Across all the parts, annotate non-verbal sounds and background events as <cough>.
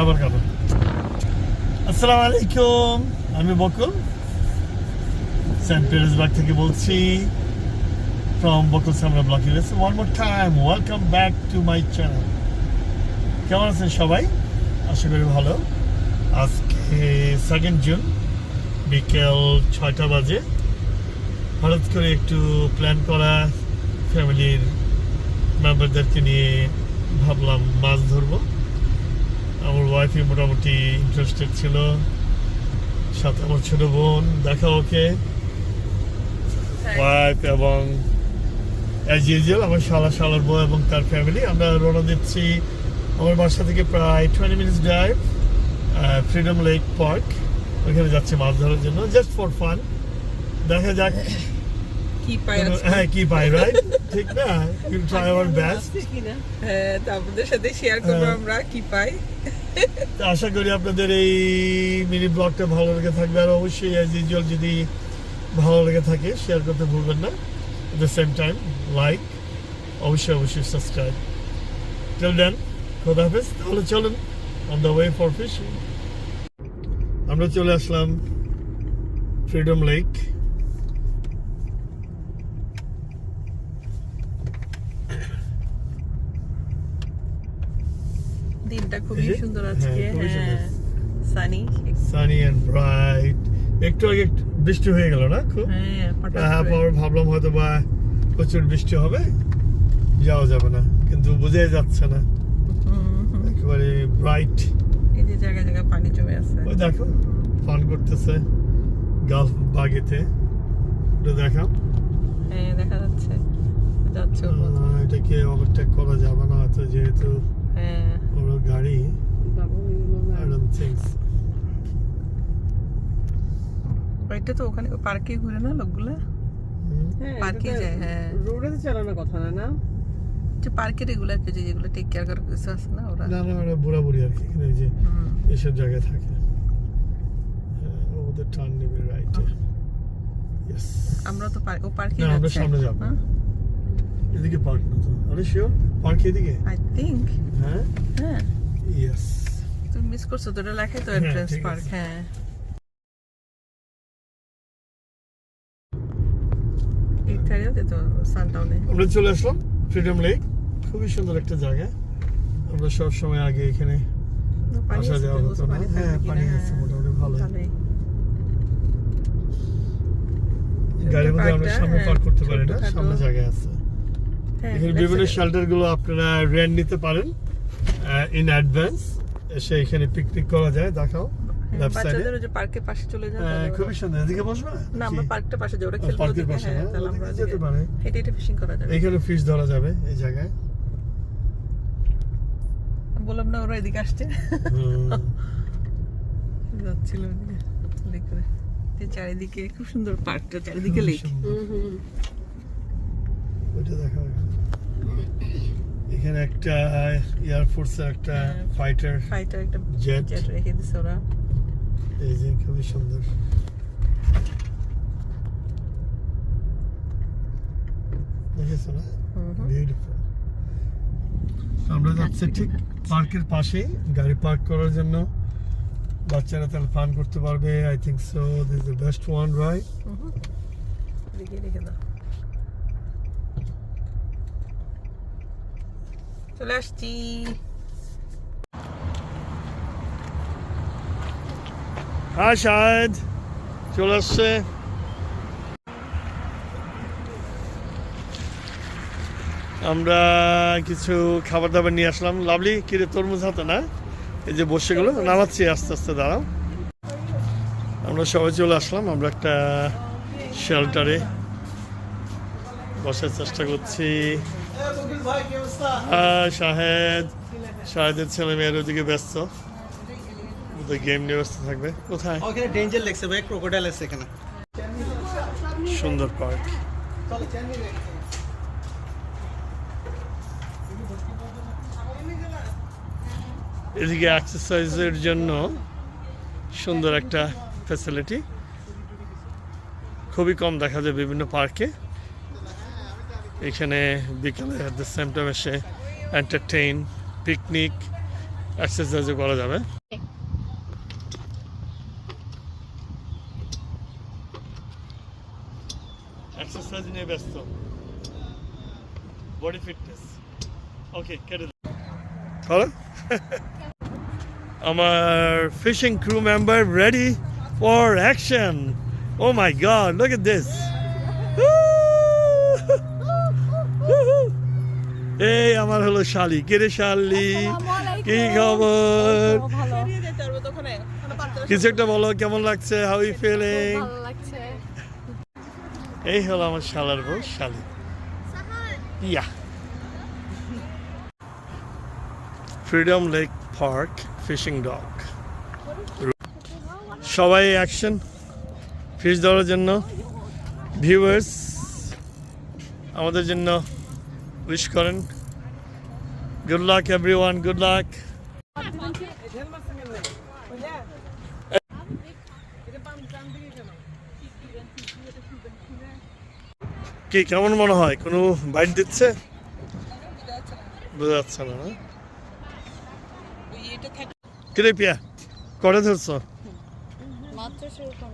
আবার কাটো আসসালামু আলাইকুম আমি বকুল। সেন্ট পিটার্সবার্গ থেকে বলছি। From Bakul সামরা block US one more time welcome back to my channel কেমন আছেন সবাই? আশা করি ভালো। আজকে সেকেন্ড জুন বিকেল ছয়টা বাজে। হঠাৎ করে একটু প্ল্যান করা ফ্যামিলির মেম্বারদেরকে নিয়ে ভাবলাম মাছ ধরবো। আমার ওয়াইফই মোটামুটি ইন্টারেস্টেড ছিল। সাথে আমার ছোট বোন দেখা ওকে। ওয়াইফ এবং অ্যাজ ইউজুয়াল আমার শালা শালার বউ এবং তার ফ্যামিলি আমরা রওনা দিচ্ছি আমার বাসা থেকে প্রায় twenty minutes drive Freedom Lake Park ওইখানে যাচ্ছি মাছ ধরার জন্য জাস্ট ফর ফান দেখা যাক। কি পাই হ্যাঁ কি পাই রাইট ঠিক না উইল ট্রাই আওয়ার বেস্ট হ্যাঁ তা আপনাদের সাথে শেয়ার করব হ্যাঁ। আমরা কি পাই তো আশা করি আপনাদের এই মিনি ব্লগটা ভালো লেগে থাকবে। আর অবশ্যই অ্যাজ ইউজুয়াল যদি ভালো লেগে থাকে শেয়ার করতে ভুলবেন না। At the same time like অবশ্যই অবশ্যই সাবস্ক্রাইব টেল দেন খোদা হাফেজ। তাহলে চলুন on the way for fishing আমরা চলে আসলাম ফ্রিডম লেক দিনটা খুবই সুন্দর হ্যাঁ, আজকে। হ্যাঁ সানি সানি ব্রাইট একটু আগে বৃষ্টি হয়ে গেল না খুব? হ্যাঁ হঠাৎ হ্যাঁ। পর ভাবলাম হয়তো বা প্রচুর বৃষ্টি হবে যাওয়া যাবে না কিন্তু বোঝাই যাচ্ছে না। একেবারে ব্রাইট এই যে জায়গায় জায়গায় পানি জমে আছে। ওই দেখো ফান করতেছে গালফ বাগেতে। ওটা দেখাও। হ্যাঁ দেখা যাচ্ছে। যাচ্ছে। এটাকে ওভারটেক করা যাবে না হয়তো যেহেতু হ্যাঁ। গাড়ি ওইটা তো ওখানে পার্কে ঘুরে না লোকগুলা? পার্কে যায় হ্যাঁ। রোডে তো চালানোর কথা না না? যে পার্কে রেগুলার যে যেগুলো টেক কেয়ার করার কিছু আছে না ওরা? না না ওরা বুড়া বুড়ি আর কি এখানে যে হুম। এইসব জায়গায় থাকে। হ্যাঁ, ওদের টার্ন নেবে রাইটে আমরা তো পার্ক ও পার্কে না, আমরা সামনে যাব। এদিকে পার্ক না তো। আরে শিওর পার্ক এদিকে? আই থিংক হ্যাঁ? হ্যাঁ। ইয়েস তুমি মিস করছ তো লেখাই তো হ্যাঁ, এন্ট্রান্স পার্ক হ্যাঁ। সানটাউনে আমরা চলে আসলাম ফ্রিডম লেক খুবই সুন্দর একটা জায়গা। আমরা সব সময় আগে এখানে আসা যাওয়া হতো না। হ্যাঁ পানি আছে হ্যাঁ। মোটামুটি ভালো। গাড়ির মধ্যে আমরা সামনে হ্যাঁ, পার্ক করতে পারি না সামনে জায়গা আছে। হ্যাঁ, এখানে বিভিন্ন side শেল্টারগুলো আপনারা রেন্ট নিতে পারেন ইন অ্যাডভান্স এসে এখানে পিকনিক করা যায় দেখাও হ্যাঁ, লেফট বাচ্চাদের যে পার্কের পাশে চলে হ্যাঁ, খুবই সুন্দর এদিকে বসবে? না আমরা পার্কটা পাশে যাই ওরা ও, পার্কের পাশে, হ্যাঁ, হ্যাঁ, তাহলে আমরা ওদিকে ওদিকে যেতে পারে। হেঁটে হেঁটে ফিশিং করা যাবে। এখানে ফিশ ধরা যাবে এই জায়গায়। বললাম না ওরা এদিকে আসছে। যাচ্ছিল চারিদিকে খুব সুন্দর পার্কটা চারিদিকে লেক। দেখা এখানে একটা এয়ারফোর্সের একটা হ্যাঁ। ফাইটার ফাইটার একটা Jet. জেট রেখে দিছে ওরা এই যে খুবই সুন্দর দেখেছ না। বিউটিফুল আমরা যাচ্ছি ঠিক পার্কের পাশেই গাড়ি পার্ক করার জন্য বাচ্চারা তাহলে ফান করতে পারবে I think so this the best one right. রেখে দাও চলে আসছি। হ্যাঁ শাহেদ। চলে আসছে। আমরা কিছু খাবার দাবার নিয়ে আসলাম। লাভলি কিরে তরমুজ হাতে, না? এই যে বসে গেলো, নামাচ্ছি, আস্তে আস্তে, দাঁড়াও। আমরা সবাই চলে আসলাম। আমরা একটা শেল্টারে বসার চেষ্টা করছি। শাহেদ শাহেদের ছেলে মেয়ের ওদিকে ব্যস্ত। গেম নিয়ে ব্যস্ত থাকবে। কোথায়? ওখানে ডেঞ্জার লেগছে ভাই ক্রোকোডাইল আছে এখানে। সুন্দর পার্ক এদিকে এক্সারসাইজের জন্য সুন্দর একটা ফ্যাসিলিটি খুবই কম দেখা যায় বিভিন্ন পার্কে এখানে বিকালে অ্যাট দ্য সেম টাইম এসে এন্টারটেইন পিকনিক এক্সারসাইজও করা যাবে। এক্সারসাইজ নিয়ে ব্যস্ত। বডি ফিটনেস ওকে আমার fishing crew member ready for action oh my god look at this এই আমার হলো শালি। কে রে শালি? কি খবর? কিছু একটা বলো কেমন লাগছে? হাউ ইউ ফিলিং এই হলো আমার শালার বউ শালি। Yeah. Freedom Lake Park fishing dock সবাই অ্যাকশন ফিশ ধরার জন্য। ভিউয়ার্স আমাদের জন্য উইশ করেন good luck everyone good luck কি কেমন মনে হয়? কোনো বাইট দিচ্ছে? বোঝা যাচ্ছে না কিরে পিয়া? করে ধরছো?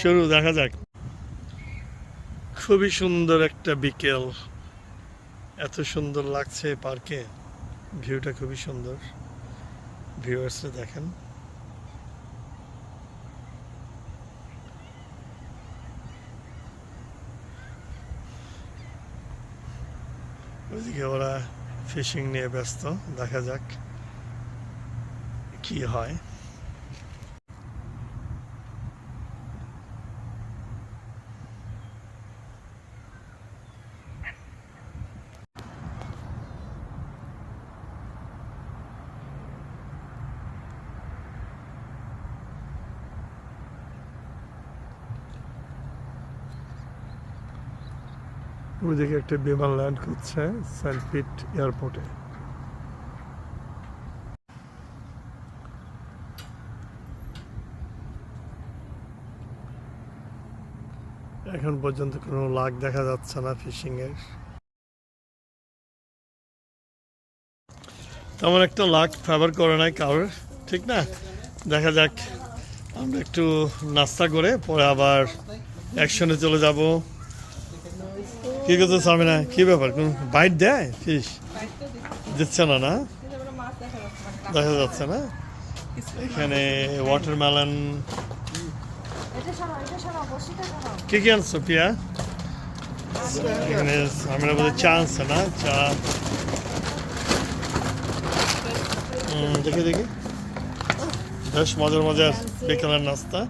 শুরু দেখা যাক। খুবই সুন্দর একটা বিকেল। এত সুন্দর লাগছে পার্কে। ভিউটা খুবই সুন্দর। ভিউয়ার্সরা দেখেন। ওইদিকে ওরা ফিশিং নিয়ে ব্যস্ত। দেখা যাক কি হয়। ওইদিকে একটা বিমান ল্যান্ড করছে সেন্ট পিট এয়ারপোর্টে এখন পর্যন্ত কোনো লাগ দেখা যাচ্ছে না ফিশিং এর। তেমন একটা লাগ ফেভার করে নাই কারোর, ঠিক না? দেখা যাক, আমরা একটু নাস্তা করে, পরে আবার অ্যাকশনে চলে যাব। কি করছ সামিনা? কি ব্যাপার? কোন বাইট দেয়? ফিশ দিচ্ছে না না? দেখা যাচ্ছে না? এখানে ওয়াটারমেলন কি কি আনছো পিয়া? এখানে সামিনা বলতে চা আনছে, না? চা। দেখি দেখি। বেশ মজার মজার বিকেলের নাস্তা।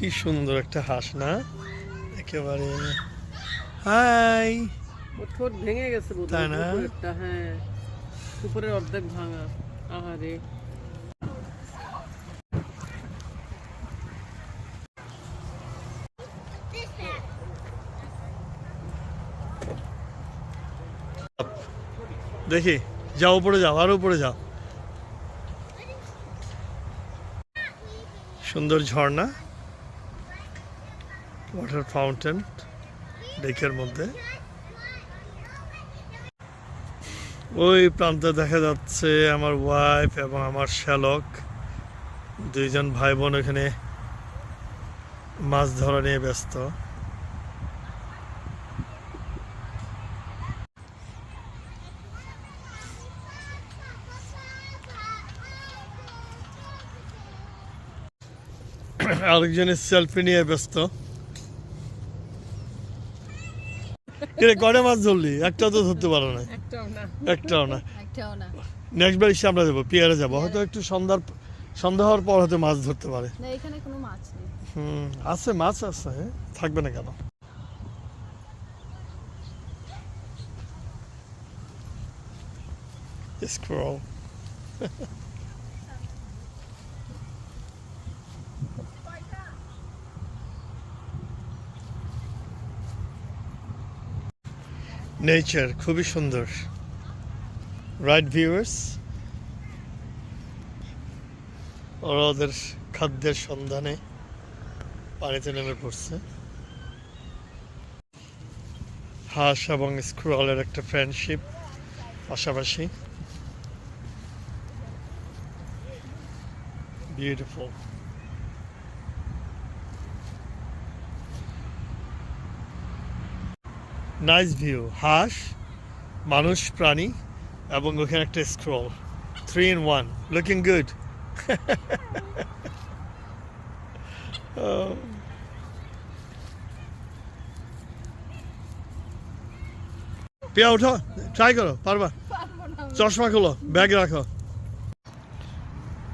কি সুন্দর একটা হাঁস না? একেবারে হাই। ঠোঁট ভেঙে গেছে তাই না? হ্যাঁ। উপরের অর্ধেক ভাঙা। আহারে। দেখি যাও উপরে যাও আরও উপরে যাও। সুন্দর ঝর্ণা। ওয়াটার ফাউন্টেন লেকের মধ্যে। ওই প্রান্তে দেখা যাচ্ছে আমার ওয়াইফ এবং আমার শ্যালক। দুইজন ভাই বোন এখানে মাছ ধরা নিয়ে ব্যস্ত। আরেকজনের সেলফি নিয়ে ব্যস্ত। কিরে কয়টা মাছ ধরলি? একটাও তো ধরতে পারো না। একটাও না। নেক্সট বার এসে আমরা যাব পিয়ারে যাব। হয়তো একটু সন্ধ্যার সন্ধ্যা হওয়ার পর হয়তো মাছ ধরতে পারে। হুম আছে মাছ আছে থাকবে না কেন? Squirrel. <laughs> নেচার খুবই সুন্দর। রাইট ভিউয়ার্স ওরা ওদের খাদ্যের সন্ধানে পানিতে নেমে পড়ছে। হাঁস এবং স্ক্রলের একটা ফ্রেন্ডশিপ পাশাপাশি। বিউটিফুল নাইস ভিউ হাঁস মানুষ, প্রাণী, এবং ওখানে একটা scroll three in one looking good পিয়া, উঠো। ট্রাই করো, পারবা? চশমা খোলো ব্যাগ রাখো।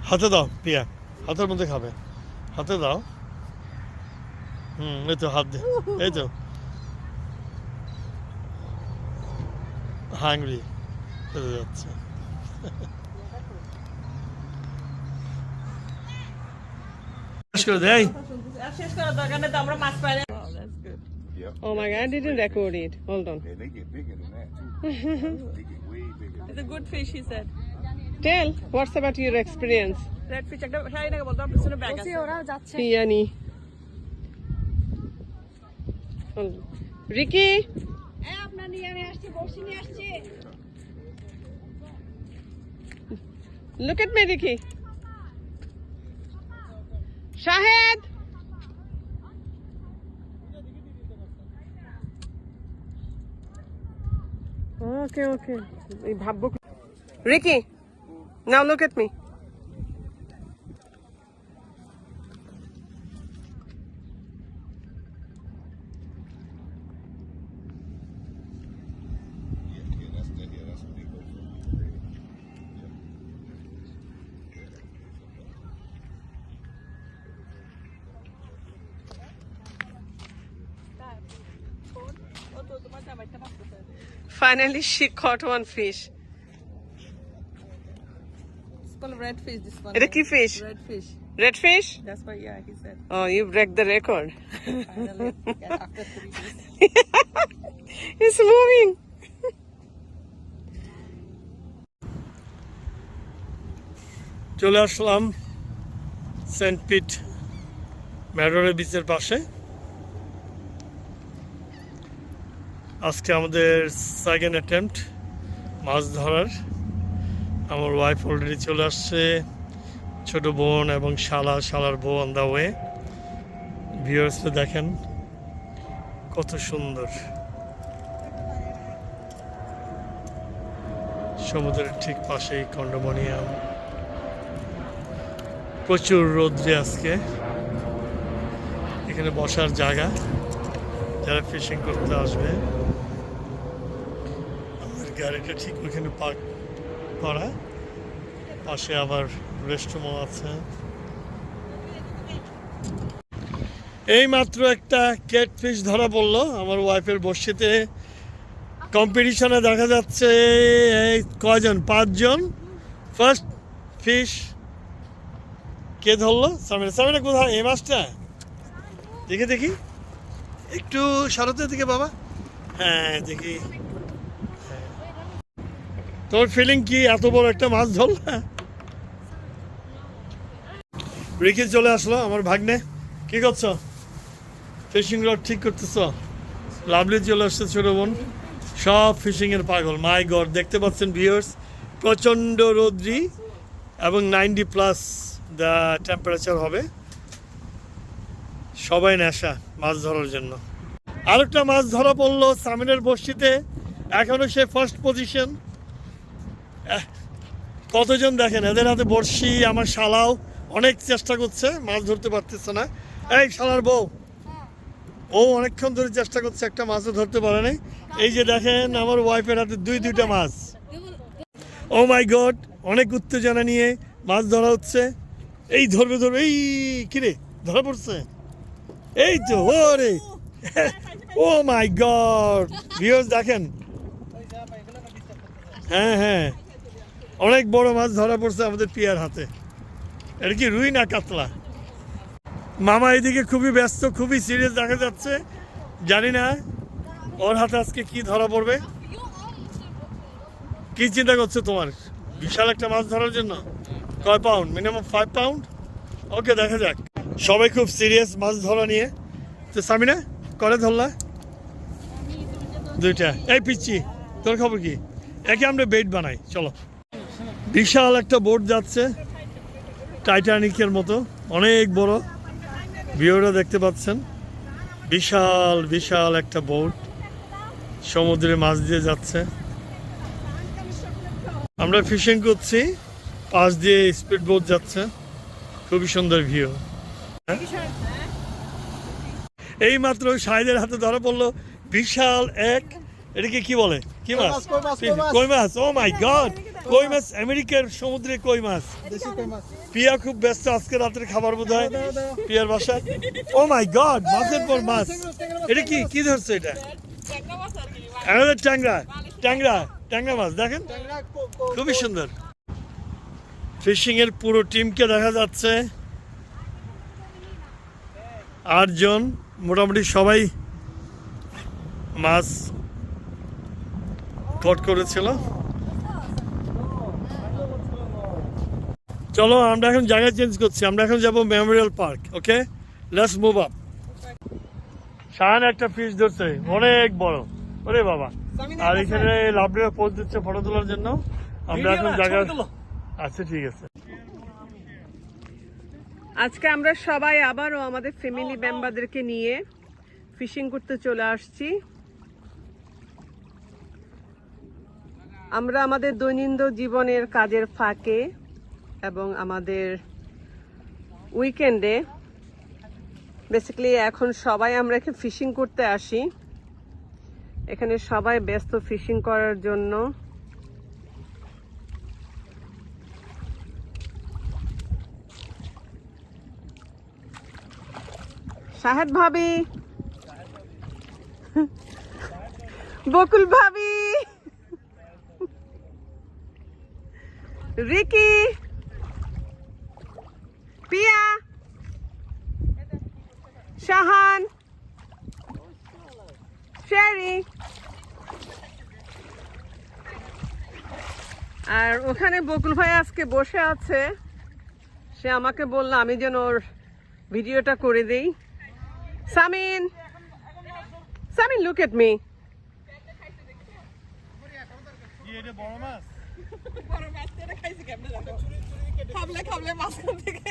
হাতে দাও, পিয়া। হাতের মধ্যে খাবে। হাতে দাও। হুম, এই তো হাত দে। এই তো। হাংরি চলে যাচ্ছে শেষ করে দেয় শেষ করার দরকার নেই তো আমরা মাছ পাই Oh my god, I didn't record it. Hold on. Yeah, they get bigger than that too. they get way bigger. It's a good fish, he said. Tell, what's about your experience? Red fish, একটা শাড়ি নাকি বলতো, পিছনে bag আছে। যাচ্ছে আপনার নিয়ে আসছি বসে নিয়ে আসছি at me, Ricky. Shahid! Okay, okay. এই ভাববো কি- Ricky, now look at me. Yeah, that's that. Yeah, that's what they go for. ও তো তোমার জামাইটা মাছ ধরতে হবে। Finally, she caught one fish. It's called red fish, this one. এটা কি fish? Red fish. Red fish? That's why, yeah, he said. Oh, you break the record. Finally, yeah, after three days. It's moving. চলে আসলাম Saint পিট ম্যাডোরে বিচের পাশে আজকে আমাদের second attempt মাছ ধরার। আমার wife already চলে আসছে, ছোট বোন এবং শালা, শালার বউ অন দ্য ওয়ে ভিউয়ার্সটা দেখেন কত সুন্দর। সমুদ্রের ঠিক পাশেই কন্ডোমনিয়াম প্রচুর রোদ্রে আজকে। এখানে বসার জায়গা, যারা ফিশিং করতে আসবে। গাড়িটা ঠিক ওইখানে পার্ক করা। পাশে আবার রেস্টরুমও আছে। এই মাত্র একটা ক্যাট ফিশ ধরা পড়ল আমার ওয়াইফের বসিতে কম্পিটিশনে দেখা যাচ্ছে এই কয়জন? পাঁচজন। ফার্স্ট ফিশ কে ধরলো? সামিনা সামিনা কোথায়? এই মাছটা? দেখে, দেখি। একটু শরতের দিকে বাবা। হ্যাঁ দেখি। তোর ফিলিং কি? এত বড় একটা মাছ ধরলা? রেখে চলে আসলো আমার ভাগ্নে। কি করছ? ফিশিং রড ঠিক করতেছ? লাভলি চলে আসছে ছোট বোন। সব ফিশিং এর পাগল। মাই গড দেখতে পাচ্ছেন ভিউয়ার্স প্রচণ্ড রোদ্রি এবং নাইনটি প্লাস দ্য টেম্পারেচার হবে। সবাই নেশা মাছ ধরার জন্য। আরেকটা মাছ ধরা পড়ল সামিনের বর্ষিতে এখনও সে ফার্স্ট পজিশন কতজন দেখেন? এদের হাতে বড়শি, আমার শালাও অনেক চেষ্টা করছে, মাছ ধরতে পারতেছে না। এই শালার বউ। ও অনেকক্ষণ ধরে চেষ্টা করছে একটা মাছও ধরতে পারে নাই। এই যে দেখেন, আমার ওয়াইফের হাতে দুই, দুইটা মাছ। ও মাই গড অনেক উত্তেজনা নিয়ে মাছ ধরা হচ্ছে। এই ধরবে ধরবে, এই কিরে, ধরা পড়ছে। এই তো, ওরে। ও মাই গড ভিউয়ার্স দেখেন। হ্যাঁ হ্যাঁ। অনেক বড় মাছ ধরা পড়ছে আমাদের পিয়ার হাতে। এটা কি রুই না কাতলা? মামা এদিকে খুবই ব্যস্ত, খুবই সিরিয়াস দেখা যাচ্ছে। জানি না ওর হাতে আজকে কি ধরা পড়বে। কি চিন্তা করছ তোমার? বিশাল একটা মাছ ধরার জন্য? কয় pound minimum five pound okay দেখা যাক। সবাই খুব সিরিয়াস মাছ ধরা নিয়ে। তো সামিনা, করে ধরলা। দুইটা। এই পিচ্ছি, তোর খবর কি? একে আমরা বেড বানাই, চলো। বিশাল একটা বোট যাচ্ছে টাইটানিকের মতো অনেক বড়। ভিউরা দেখতে পাচ্ছেন। বিশাল বিশাল একটা বোট সমুদ্রের মাছ দিয়ে যাচ্ছে। আমরা ফিশিং করছি পাশ দিয়ে স্পিড বোট যাচ্ছে। খুবই সুন্দর ভিউ এই মাত্র সাহেদের হাতে ধরা পড়ল বিশাল এক এটাকে কি বলে? কি মাছ। কই মাছ ও মাই গড কই মাছ? আমেরিকার সমুদ্রে কই মাছ? পিয়া খুব ব্যস্ত আজকে রাতের খাবার বোধ হয় পিয়ার বাসা ও মাই গড মাছের পর মাছ। এটা কি? কি ধরছে এটা? আমাদের ট্যাংরা ট্যাংরা ট্যাংরা মাছ দেখেন। খুবই সুন্দর। ফিশিং এর পুরো টিমকে দেখা যাচ্ছে। আটজন মোটামুটি সবাই মাছ কট করেছিল। চলো আমরা এখন জায়গা চেঞ্জ করছি। আমরা এখন যাব memorial park okay let's move up Shahan একটা ফিশ ধরছে অনেক বড়। ওরে বাবা। আর এখানে লাভলিরা পোজ দিচ্ছে ফটো তোলার জন্য। আমরা এখন জায়গা আচ্ছা ঠিক আছে। আজকে আমরা সবাই আবারও আমাদের ফ্যামিলি মেম্বারদেরকে নিয়ে ফিশিং করতে চলে আসছি। আমরা আমাদের দৈনন্দিন জীবনের কাজের ফাঁকে এবং আমাদের উইকেন্ডে বেসিক্যালি এখন সবাই আমরা এখানে ফিশিং করতে আসি। এখানে সবাই ব্যস্ত ফিশিং করার জন্য। শাহেদ ভাবি। বকুল ভাবি। রিকি পিয়া শাহান শেরি আর ওখানে বকুল ভাই আজকে বসে আছে। সে আমাকে বলল আমি যেন ওর ভিডিওটা করে দেই। Samin. Samin look at me খাবলে খাবলে থেকে